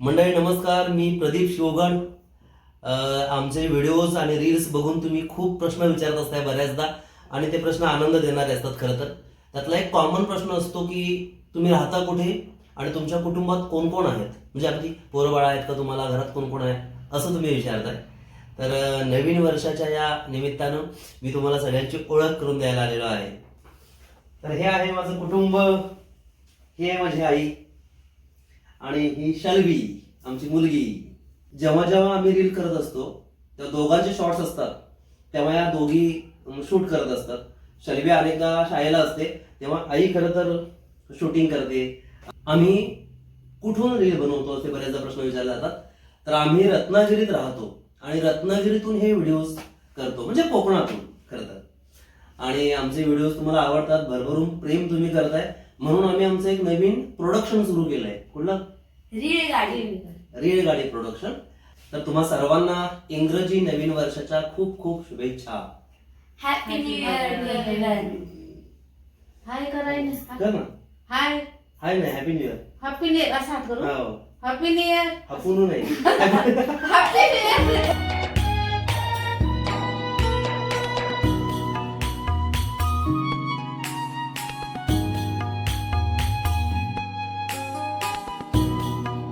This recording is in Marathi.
मंडळी नमस्कार. मी प्रदीप शिवगण. आमचे व्हिडिओज आणि रील्स बघून तुम्ही खूप प्रश्न विचारत असताय बऱ्याचदा आणि ते प्रश्न आनंद देणारे असतात खरं तर. त्यातला एक कॉमन प्रश्न असतो की तुम्ही राहता कुठे आणि तुमच्या कुटुंबात कोण कोण आहेत? म्हणजे अगदी पोरबाळा आहेत का तुम्हाला? घरात कोण कोण आहे? असं तुम्ही विचारताय. तर नवीन वर्षाच्या या निमित्तानं मी तुम्हाला सगळ्यांची ओळख करून द्यायला आलेलो आहे. तर हे आहे माझं कुटुंब. ही आहे माझी आई. आणि ही शलवी आमची मुलगी जेव्हा जेव्हा आम्ही रील करत असतो तेव्हा दोघांचे शॉर्ट्स असतात तेव्हा या दोघी शूट करत असतात. शलवी अनेकदा शाळेला असते तेव्हा आई खरं तर शूटिंग करते. आम्ही कुठून रील बनवतो असे बरेचदा प्रश्न विचारले जातात. तर आम्ही रत्नागिरीत राहतो आणि रत्नागिरीतून हे व्हिडिओज करतो म्हणजे कोकणातून खरं तर. आणि आमचे व्हिडिओज तुम्हाला आवडतात भरभरून प्रेम तुम्ही करताय. म्हणून आम्ही आमचं एक नवीन प्रोडक्शन सुरू केलंय. कुठलं रीळ गाडी रेलगाडी प्रोडक्शन तर तुम्हा सर्वांना इंग्रजी नवीन वर्षाच्या खूप खूप शुभेच्छा. हॅपी न्यू इयर हाय करायला कर ना. हाय हाय ना happy new year happy new year असा हात करू. हो. हॅपी न्यू इयर हापून नाही. Happy new year